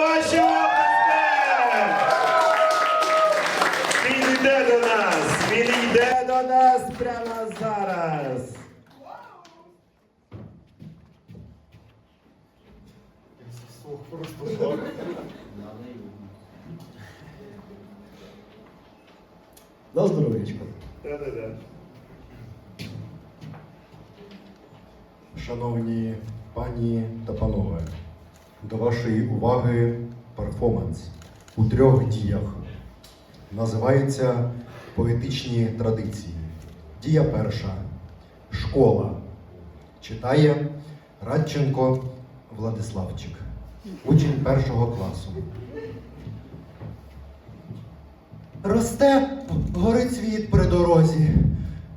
Ваші Він йде до нас! Він йде до нас прямо зараз! На здоров'ячко. Шановні пані та панове до вашої уваги перформанс у трьох діях. Називається Поетичні традиції. Дія перша. Школа. Читає Радченко Владиславчик, учень першого класу. Росте горить світ при дорозі,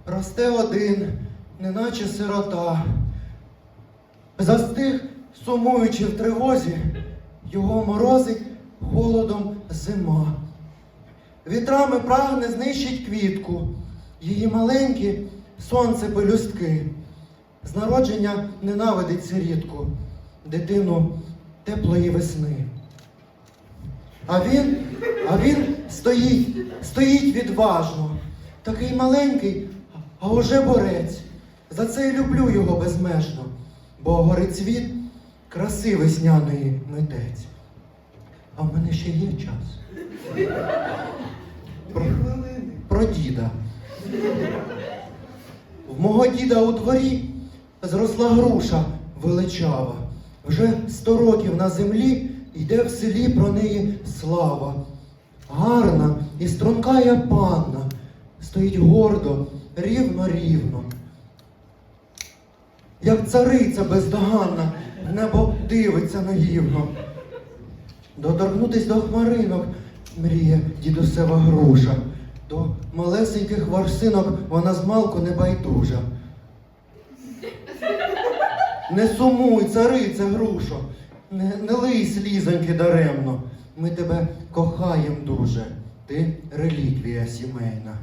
росте один, неначе сирота. Застиг, сумуючи в тривозі, його морозить холодом зима. Вітрами прагне знищить квітку, її маленькі сонце пелюстки. З народження ненавидить сирітку, дитину теплої весни. А він, а він стоїть, стоїть відважно, такий маленький, а уже борець. За це й люблю його безмежно, бо горить світ краси весняної митець. А в мене ще є час. Про, про діда. В мого діда у дворі зросла груша величава. Вже сто років на землі йде в селі про неї слава. Гарна і стрункая панна, стоїть гордо, рівно-рівно. Як цариця бездоганна, небо дивиться наївно. Доторкнутись до хмаринок мріє дідусева груша. До малесеньких ворсинок вона змалку не байдужа. Не сумуй, царице грушо, не, не лий слізоньки даремно. Ми тебе кохаєм дуже, ти реліквія сімейна.